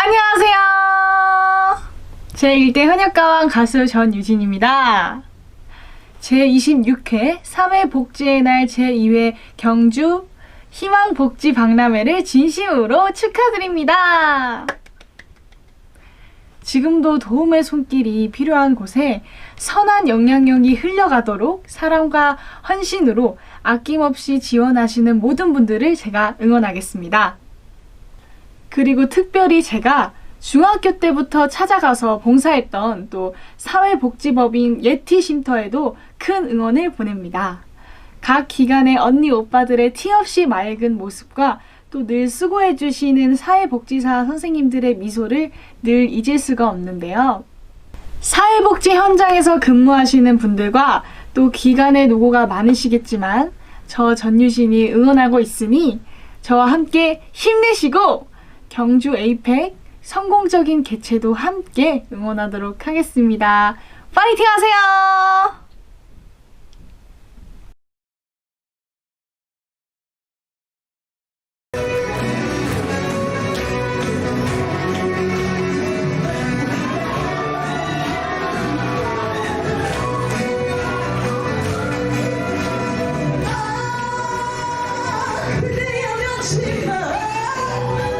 안녕하세요. 제1대 현역가왕 가수 전유진입니다. 제26회 사회복지의 날 제2회 경주 희망복지 박람회를 진심으로 축하드립니다. 지금도 도움의 손길이 필요한 곳에 선한 영향력이 흘러가도록 사랑과 헌신으로 아낌없이 지원하시는 모든 분들을 제가 응원하겠습니다. 그리고 특별히 제가 중학교 때부터 찾아가서 봉사했던 또 사회복지법인 예티 쉼터에도 큰 응원을 보냅니다. 각 기관의 언니 오빠들의 티 없이 맑은 모습과 또 늘 수고해 주시는 사회복지사 선생님들의 미소를 늘 잊을 수가 없는데요. 사회복지 현장에서 근무하시는 분들과 또 기관의 노고가 많으시겠지만 저 전유신이 응원하고 있으니 저와 함께 힘내시고 경주 에이펙 성공적인 개최도 함께 응원하도록 하겠습니다. 파이팅 하세요! Oh, 아,